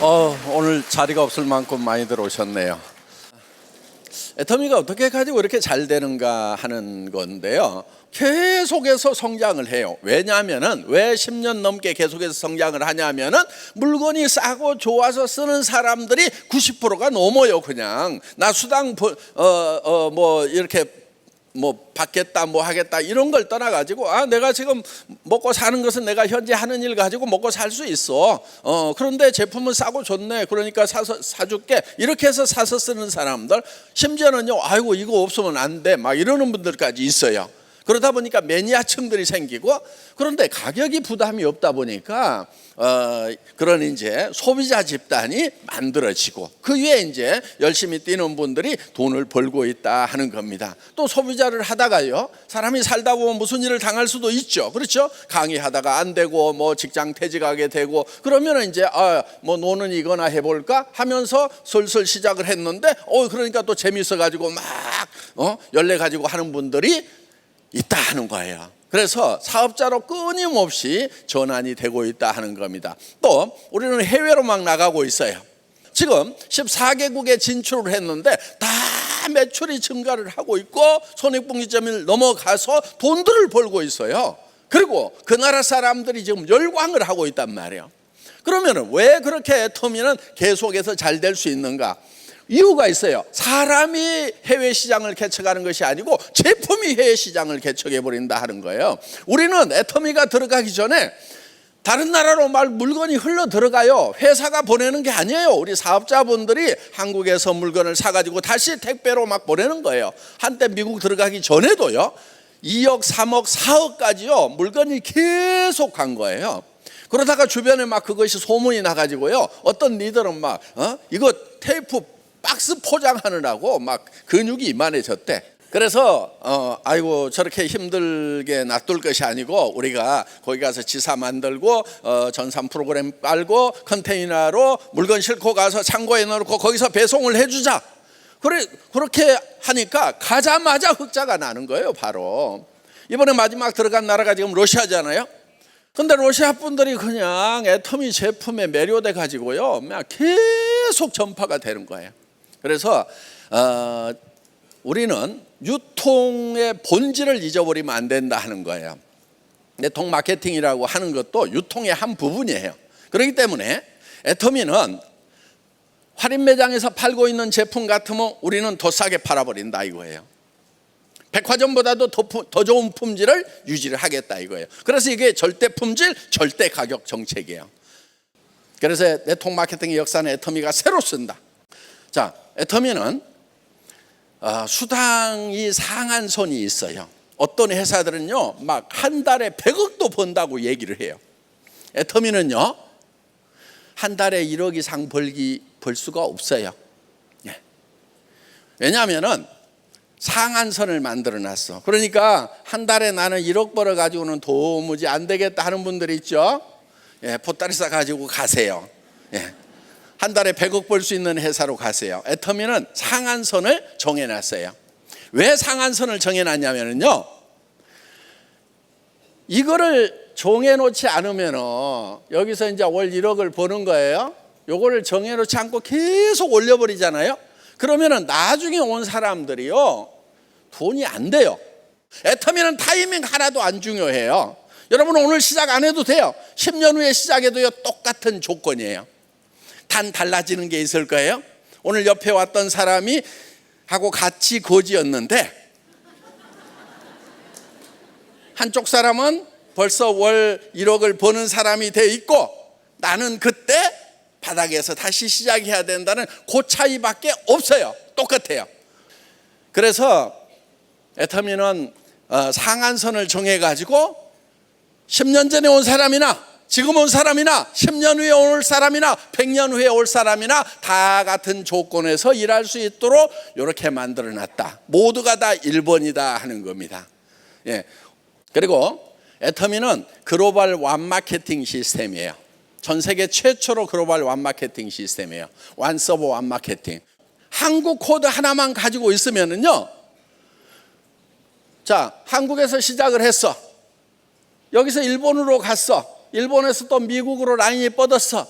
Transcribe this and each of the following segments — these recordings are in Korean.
어, 오늘 자리가 없을 만큼 많이 들어오셨네요. 애터미가 어떻게 가지고 이렇게 잘 되는가 하는 건데요. 계속해서 성장을 해요. 왜냐하면은 왜 10년 넘게 계속해서 성장을 하냐면은 물건이 싸고 좋아서 쓰는 사람들이 90%가 넘어요. 그냥 나 수당 어 어 뭐 이렇게 뭐 받겠다 뭐 하겠다 이런 걸 떠나 가지고 아 내가 지금 먹고 사는 것은 내가 현재 하는 일 가지고 먹고 살 수 있어. 어 그런데 제품은 싸고 좋네. 그러니까 사서 사줄게. 이렇게 해서 사서 쓰는 사람들 심지어는요 아이고 이거 없으면 안 돼. 막 이러는 분들까지 있어요 그러다 보니까 매니아층들이 생기고 그런데 가격이 부담이 없다 보니까 어 그런 이제 소비자 집단이 만들어지고 그 위에 이제 열심히 뛰는 분들이 돈을 벌고 있다 하는 겁니다. 또 소비자를 하다가요 사람이 살다 보면 무슨 일을 당할 수도 있죠. 그렇죠? 강의하다가 안 되고 뭐 직장 퇴직하게 되고 그러면 이제 아 뭐 노는 이거나 해볼까 하면서 슬슬 시작을 했는데 어 그러니까 또 재밌어 가지고 막 어 열내 가지고 하는 분들이 있다 하는 거예요. 그래서 사업자로 끊임없이 전환이 되고 있다 하는 겁니다. 또 우리는 해외로 막 나가고 있어요. 지금 14개국에 진출을 했는데 다 매출이 증가를 하고 있고 손익분기점을 넘어가서 돈들을 벌고 있어요. 그리고 그 나라 사람들이 지금 열광을 하고 있단 말이에요. 그러면 왜 그렇게 터미는 계속해서 잘 될 수 있는가? 이유가 있어요. 사람이 해외 시장을 개척하는 것이 아니고 제품이 해외 시장을 개척해 버린다 하는 거예요. 우리는 애터미가 들어가기 전에 다른 나라로 말 물건이 흘러 들어가요. 회사가 보내는 게 아니에요. 우리 사업자분들이 한국에서 물건을 사가지고 다시 택배로 막 보내는 거예요. 한때 미국 들어가기 전에도요. 2억, 3억, 4억까지요. 물건이 계속 간 거예요. 그러다가 주변에 막 그것이 소문이 나가지고요. 어떤 리더는 막, 어? 이거 테이프 박스 포장하느라고 막 근육이 이만해졌대. 그래서 어 아이고 저렇게 힘들게 놔둘 것이 아니고 우리가 거기 가서 지사 만들고 어 전산 프로그램 깔고 컨테이너로 물건 싣고 가서 창고에 넣어놓고 거기서 배송을 해주자. 그래 그렇게 하니까 가자마자 흑자가 나는 거예요. 바로 이번에 마지막 들어간 나라가 지금 러시아잖아요. 근데 러시아 분들이 그냥 애터미 제품에 매료돼 가지고요, 그냥 계속 전파가 되는 거예요. 그래서 어, 우리는 유통의 본질을 잊어버리면 안 된다 하는 거예요. 내통 마케팅이라고 하는 것도 유통의 한 부분이에요. 그렇기 때문에 애터미는 할인 매장에서 팔고 있는 제품 같으면 우리는 더 싸게 팔아버린다 이거예요. 백화점보다도 더, 더 좋은 품질을 유지를 하겠다 이거예요. 그래서 이게 절대 품질, 절대 가격 정책이에요. 그래서 네트워크 마케팅의 역사는 애터미가 새로 쓴다. 자, 애터미는 어, 수당이 상한 선이 있어요. 어떤 회사들은요, 막 한 달에 100억도 번다고 얘기를 해요. 애터미는요, 한 달에 1억 이상 벌기 벌 수가 없어요. 예. 왜냐하면은 상한선을 만들어 놨어. 그러니까 한 달에 나는 1억 벌어 가지고는 도무지 안 되겠다 하는 분들이 있죠. 예, 보따리 싸 가지고 가세요. 예. 한 달에 100억 벌 수 있는 회사로 가세요. 애터미는 상한선을 정해 놨어요. 왜 상한선을 정해 놨냐면요. 이거를 정해 놓지 않으면은 여기서 이제 월 1억을 버는 거예요. 요거를 정해 놓지 않고 계속 올려 버리잖아요. 그러면은 나중에 온 사람들이요 돈이 안 돼요. 애터미는 타이밍 하나도 안 중요해요. 여러분 오늘 시작 안 해도 돼요. 10년 후에 시작해도요 똑같은 조건이에요. 단 달라지는 게 있을 거예요. 오늘 옆에 왔던 사람이 하고 같이 거지였는데 한쪽 사람은 벌써 월 1억을 버는 사람이 돼 있고 나는 그때 바닥에서 다시 시작해야 된다는 그 차이밖에 없어요. 똑같아요. 그래서 애터미는 어, 상한선을 정해가지고 10년 전에 온 사람이나 지금 온 사람이나 10년 후에 올 사람이나 100년 후에 올 사람이나 다 같은 조건에서 일할 수 있도록 이렇게 만들어 놨다. 모두가 다 1번이다 하는 겁니다. 예. 그리고 애터미는 글로벌 완마케팅 시스템이에요. 전 세계 최초로 글로벌 완마케팅 시스템이에요. 완서버 완마케팅. 한국 코드 하나만 가지고 있으면은요. 자, 한국에서 시작을 했어. 여기서 일본으로 갔어. 일본에서 또 미국으로 라인이 뻗었어.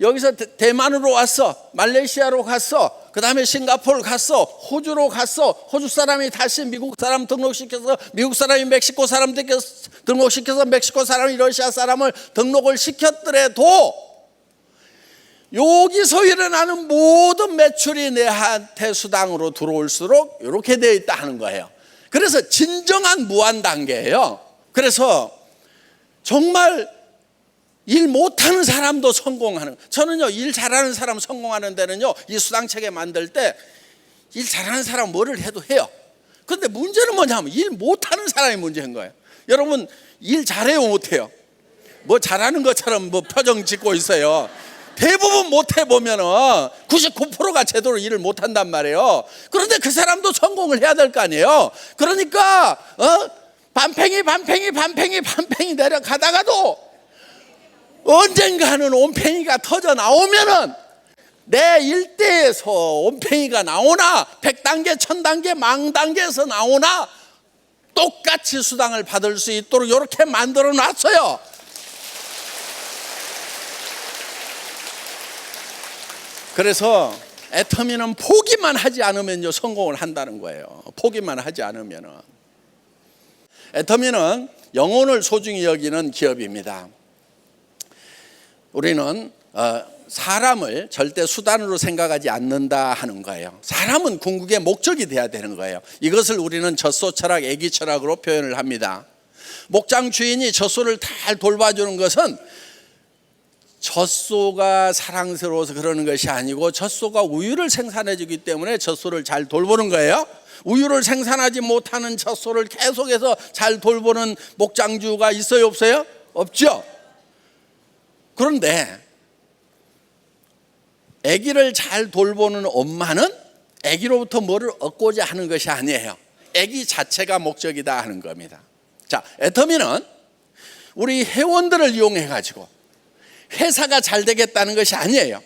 여기서 대- 대만으로 왔어. 말레이시아로 갔어. 그 다음에 싱가포르 갔어. 호주로 갔어. 호주 사람이 다시 미국 사람 등록시켜서 미국 사람이 멕시코 사람 등록- 등록시켜서 멕시코 사람이 러시아 사람을 등록을 시켰더라도 여기서 일어나는 모든 매출이 내한테 수당으로 들어올수록 이렇게 되어 있다 하는 거예요. 그래서 진정한 무한 단계예요. 그래서 정말 일 못하는 사람도 성공하는. 저는요 일 잘하는 사람 성공하는 데는요 이 수당체계 만들 때 일 잘하는 사람 뭐를 해도 해요. 근데 문제는 뭐냐면 일 못하는 사람이 문제인 거예요. 여러분 일 잘해요 못해요? 뭐 잘하는 것처럼 뭐 표정 짓고 있어요. 대부분 못해 보면은 99%가 제대로 일을 못한단 말이에요. 그런데 그 사람도 성공을 해야 될 거 아니에요. 그러니까 어 반팽이 반팽이 반팽이 반팽이 내려가다가도 언젠가는 온팽이가 터져 나오면은 내 일대에서 온팽이가 나오나 백단계 천단계 망단계에서 나오나 똑같이 수당을 받을 수 있도록 이렇게 만들어 놨어요. 그래서 애터미는 포기만 하지 않으면요 성공을 한다는 거예요. 포기만 하지 않으면은 애터미는 영혼을 소중히 여기는 기업입니다. 우리는 어, 사람을 절대 수단으로 생각하지 않는다 하는 거예요. 사람은 궁극의 목적이 돼야 되는 거예요. 이것을 우리는 젖소 철학, 애기 철학으로 표현을 합니다. 목장 주인이 젖소를 잘 돌봐주는 것은 젖소가 사랑스러워서 그러는 것이 아니고 젖소가 우유를 생산해 주기 때문에 젖소를 잘 돌보는 거예요. 우유를 생산하지 못하는 젖소를 계속해서 잘 돌보는 목장주가 있어요, 없어요? 없죠. 그런데 아기를 잘 돌보는 엄마는 아기로부터 뭐를 얻고자 하는 것이 아니에요. 아기 자체가 목적이다 하는 겁니다. 자, 애터미는 우리 회원들을 이용해 가지고 회사가 잘 되겠다는 것이 아니에요.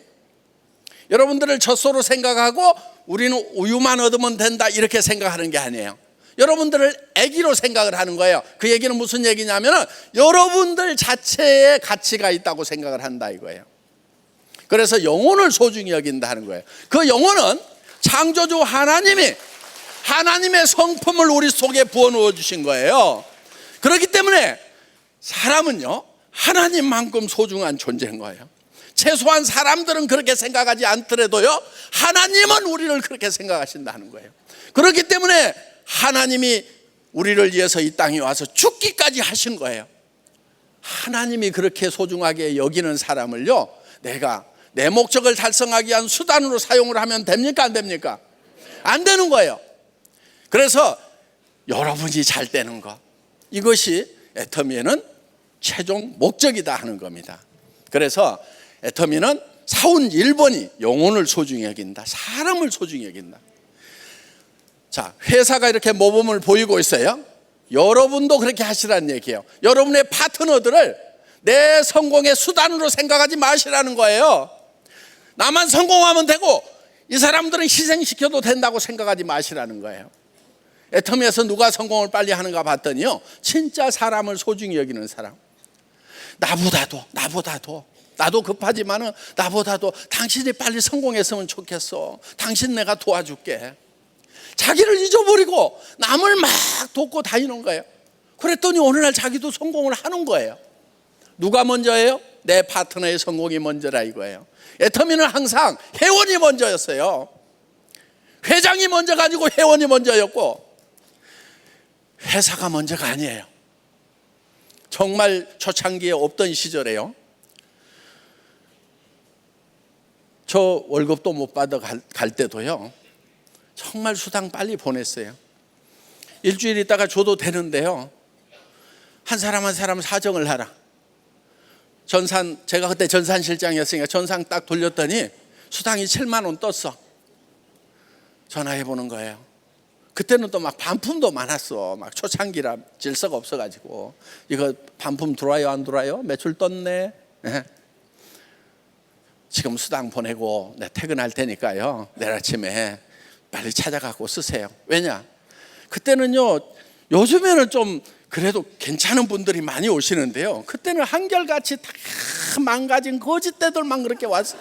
여러분들을 젖소로 생각하고 우리는 우유만 얻으면 된다 이렇게 생각하는 게 아니에요. 여러분들을 아기로 생각을 하는 거예요. 그 얘기는 무슨 얘기냐면은 여러분들 자체에 가치가 있다고 생각을 한다 이거예요. 그래서 영혼을 소중히 여긴다 하는 거예요. 그 영혼은 창조주 하나님이 하나님의 성품을 우리 속에 부어 넣어 주신 거예요. 그렇기 때문에 사람은요 하나님만큼 소중한 존재인 거예요. 최소한 사람들은 그렇게 생각하지 않더라도요 하나님은 우리를 그렇게 생각하신다는 거예요. 그렇기 때문에 하나님이 우리를 위해서 이 땅에 와서 죽기까지 하신 거예요. 하나님이 그렇게 소중하게 여기는 사람을요 내가 내 목적을 달성하기 위한 수단으로 사용을 하면 됩니까 안 됩니까? 안 되는 거예요. 그래서 여러분이 잘 되는 것 이것이 애터미에는 최종 목적이다 하는 겁니다. 그래서 애터미는 사운 1번이 영혼을 소중히 여긴다. 사람을 소중히 여긴다. 자, 회사가 이렇게 모범을 보이고 있어요. 여러분도 그렇게 하시라는 얘기예요. 여러분의 파트너들을 내 성공의 수단으로 생각하지 마시라는 거예요. 나만 성공하면 되고 이 사람들은 희생시켜도 된다고 생각하지 마시라는 거예요. 애터미에서 누가 성공을 빨리 하는가 봤더니요. 진짜 사람을 소중히 여기는 사람. 나보다도 나보다도 나도 급하지만은 나보다도 당신이 빨리 성공했으면 좋겠어. 당신 내가 도와줄게. 자기를 잊어버리고 남을 막 돕고 다니는 거예요. 그랬더니 어느 날 자기도 성공을 하는 거예요. 누가 먼저예요? 내 파트너의 성공이 먼저라 이거예요. 애터미는 항상 회원이 먼저였어요. 회장이 먼저 가지고 회원이 먼저였고 회사가 먼저가 아니에요. 정말 초창기에 없던 시절에요. 저 월급도 못 받아 갈, 갈 때도요. 정말 수당 빨리 보냈어요. 일주일 있다가 줘도 되는데요. 한 사람 한 사람 사정을 하라. 전산 제가 그때 전산 실장이었으니까 전산 딱 돌렸더니 수당이 7만 원 떴어. 전화해 보는 거예요. 그때는 또 막 반품도 많았어. 막 초창기라 질서가 없어가지고 이거 반품 들어와요 안 들어와요? 매출 떴네. 예. 지금 수당 보내고 내 퇴근할 테니까요. 내일 아침에 빨리 찾아가고 쓰세요. 왜냐? 그때는요. 요즘에는 좀 그래도 괜찮은 분들이 많이 오시는데요. 그때는 한결같이 다 망가진 거짓대들만 그렇게 왔어요.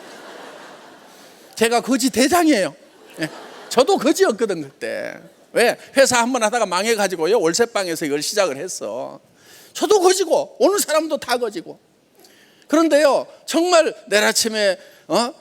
제가 거지 대장이에요. 예. 저도 거지였거든 그때. 왜 회사 한 번 하다가 망해가지고요 월세방에서 이걸 시작을 했어. 저도 거지고 오는 사람도 다 거지고. 그런데요 정말 내일 아침에 어?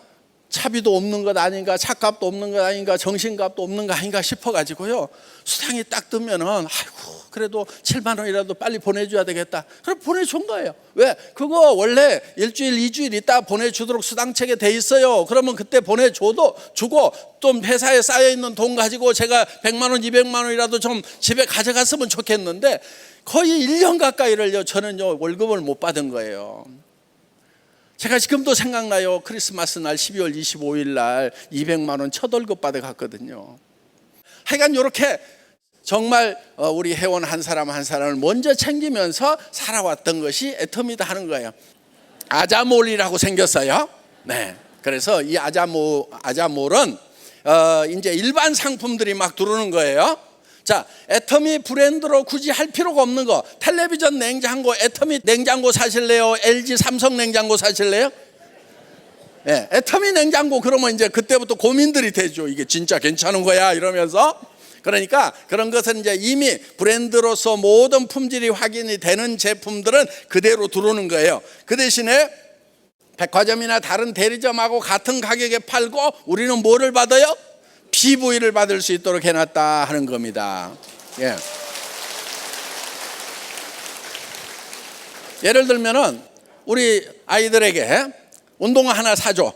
차비도 없는 것 아닌가 차값도 없는 것 아닌가 정신값도 없는 거 아닌가 싶어가지고요 수당이 딱 뜨면은 아이고 그래도 7만 원이라도 빨리 보내줘야 되겠다. 그럼 보내준 거예요. 왜? 그거 원래 일주일 이주일 있다 보내주도록 수당책에 돼 있어요. 그러면 그때 보내줘도 주고 좀 회사에 쌓여 있는 돈 가지고 제가 100만 원, 200만 원이라도 좀 집에 가져갔으면 좋겠는데 거의 1년 가까이를요 저는요 월급을 못 받은 거예요. 제가 지금도 생각나요. 크리스마스 날 12월 25일 날 200만 원 첫 월급 받아 갔거든요. 하여간 이렇게 정말 어, 우리 회원 한 사람 한 사람을 먼저 챙기면서 살아왔던 것이 애터미다 하는 거예요. 아자몰이라고 생겼어요. 네. 그래서 이 아자몰 아자몰은 어, 이제 일반 상품들이 막 들어오는 거예요. 자, 애터미 브랜드로 굳이 할 필요가 없는 거. 텔레비전 냉장고, 애터미 냉장고 사실래요? LG 삼성 냉장고 사실래요? 예, 애터미 냉장고 그러면 이제 그때부터 고민들이 되죠. 이게 진짜 괜찮은 거야 이러면서. 그러니까 그런 것은 이제 이미 브랜드로서 모든 품질이 확인이 되는 제품들은 그대로 들어오는 거예요. 그 대신에 백화점이나 다른 대리점하고 같은 가격에 팔고 우리는 뭐를 받아요? PV를 받을 수 있도록 해놨다 하는 겁니다. 예. 예를 들면은 우리 아이들에게 운동화 하나 사줘.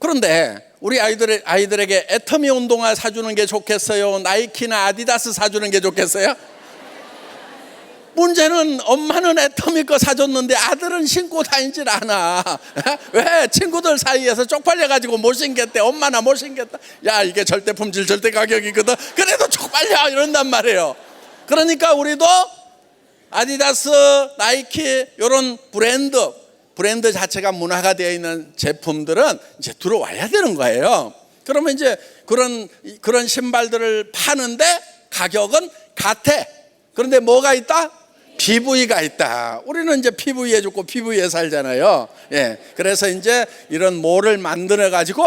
그런데 우리 아이들 아이들에게 애터미 운동화 사주는 게 좋겠어요? 나이키나 아디다스 사주는 게 좋겠어요? 문제는 엄마는 애터미 거 사줬는데 아들은 신고 다니질 않아. 왜? 친구들 사이에서 쪽팔려 가지고 못 신겠대. 엄마나 못 신겠다. 야, 이게 절대 품질, 절대 가격이거든. 그래도 쪽팔려. 이런단 말이에요. 그러니까 우리도 아디다스, 나이키, 이런 브랜드, 브랜드 자체가 문화가 되어 있는 제품들은 이제 들어와야 되는 거예요. 그러면 이제 그런, 그런 신발들을 파는데 가격은 같아. 그런데 뭐가 있다? PV가 있다. 우리는 이제 PV에 죽고 PV에 살잖아요. 예. 그래서 이제 이런 몰을 만들어 가지고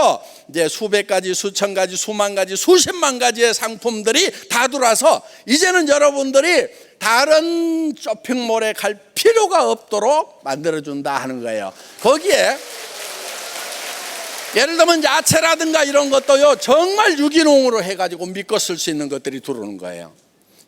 이제 수백 가지, 수천 가지, 수만 가지, 수십만 가지의 상품들이 다 들어와서 이제는 여러분들이 다른 쇼핑몰에 갈 필요가 없도록 만들어 준다 하는 거예요. 거기에 예를 들면 야채라든가 이런 것도요 정말 유기농으로 해가지고 믿고 쓸 수 있는 것들이 들어오는 거예요.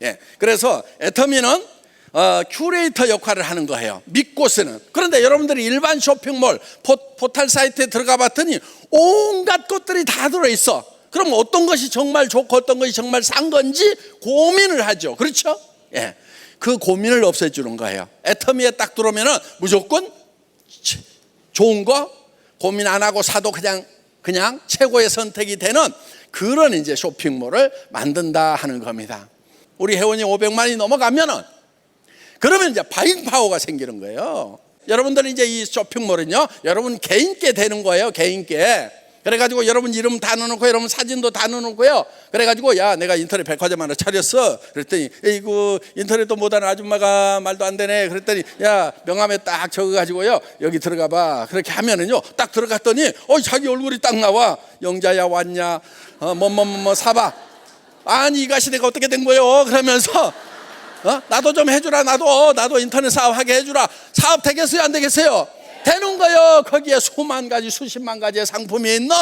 예, 그래서 애터미는 어, 큐레이터 역할을 하는 거예요. 믿고 쓰는. 그런데 여러분들이 일반 쇼핑몰 포, 포탈 사이트에 들어가 봤더니 온갖 것들이 다 들어 있어. 그럼 어떤 것이 정말 좋고 어떤 것이 정말 싼 건지 고민을 하죠. 그렇죠? 예. 그 고민을 없애주는 거예요. 애터미에 딱 들어오면은 무조건 좋은 거 고민 안 하고 사도 그냥 그냥 최고의 선택이 되는 그런 이제 쇼핑몰을 만든다 하는 겁니다. 우리 회원이 500만이 넘어가면은 그러면 이제 바잉 파워가 생기는 거예요. 여러분들 이제 이 쇼핑몰은요, 여러분 개인께 되는 거예요, 개인께. 그래가지고 여러분 이름 다 넣어놓고 여러분 사진도 다 넣어놓고요. 그래가지고 야 내가 인터넷 백화점 하나 차렸어. 그랬더니 이거 인터넷도 못하는 아줌마가 말도 안 되네. 그랬더니 야 명함에 딱 적어가지고요 여기 들어가봐. 그렇게 하면은요 딱 들어갔더니 어 자기 얼굴이 딱 나와. 영자야 왔냐? 어뭐뭐뭐 사봐. 아니 이 가시대가 어떻게 된 거요? 그러면서 어? 나도 좀 해주라 나도 나도 인터넷 사업 하게 해주라 사업 되겠어요 안 되겠어요 되는 거요. 거기에 수만 가지 수십만 가지의 상품이 있는.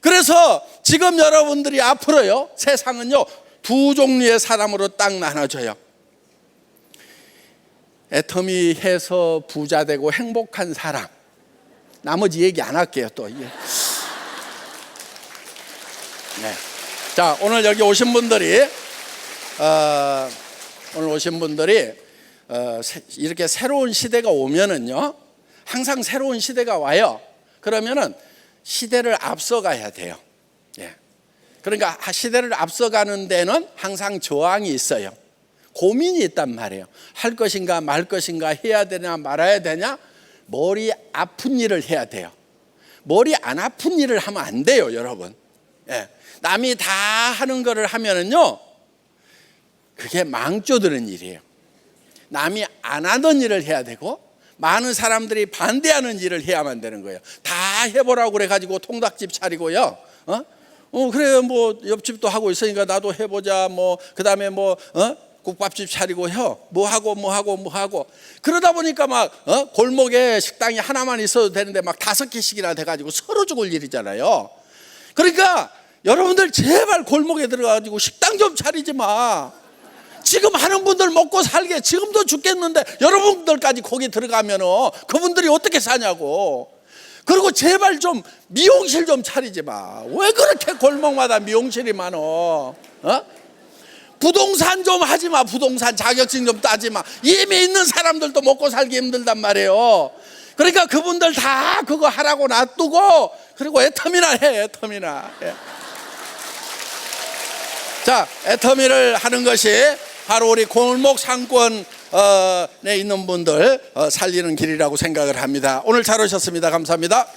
그래서 지금 여러분들이 앞으로요 세상은요 두 종류의 사람으로 딱 나눠져요. 애터미 해서 부자 되고 행복한 사람. 나머지 얘기 안 할게요 또. 이게. 네. 자 오늘 여기 오신 분들이 어, 오늘 오신 분들이 어, 새- 이렇게 새로운 시대가 오면은요 항상 새로운 시대가 와요 그러면은 시대를 앞서가야 돼요 예. 그러니까 하- 시대를 앞서가는 데는 항상 저항이 있어요 고민이 있단 말이에요 할 것인가 말 것인가 해야 되냐 말아야 되냐 머리 아픈 일을 해야 돼요 머리 안 아픈 일을 하면 안 돼요 여러분 예. 남이 다 하는 거를 하면은요 그게 망조드는 일이에요. 남이 안 하던 일을 해야 되고 많은 사람들이 반대하는 일을 해야만 되는 거예요. 다 해보라고 그래가지고 통닭집 차리고요. 어? 어 그래요. 뭐 옆집도 하고 있으니까 나도 해보자. 뭐 그 다음에 뭐 어? 국밥집 차리고 혀. 뭐 하고 뭐 하고 뭐 하고 그러다 보니까 막 어? 골목에 식당이 하나만 있어도 되는데 막 다섯 개씩이나 돼가지고 서로 죽을 일이잖아요. 그러니까 여러분들 제발 골목에 들어가가지고 식당 좀 차리지 마. 지금 하는 분들 먹고 살게 지금도 죽겠는데 여러분들까지 거기 들어가면 그분들이 어떻게 사냐고. 그리고 제발 좀 미용실 좀 차리지 마. 왜 그렇게 골목마다 미용실이 많어? 어? 부동산 좀 하지 마. 부동산 자격증 좀 따지 마. 이미 있는 사람들도 먹고 살기 힘들단 말이에요. 그러니까 그분들 다 그거 하라고 놔두고 그리고 애터미나 해. 애터미나. 예. 자, 애터미를 하는 것이 바로 우리 골목 상권에 있는 분들 어, 살리는 길이라고 생각을 합니다. 오늘 잘 오셨습니다. 감사합니다.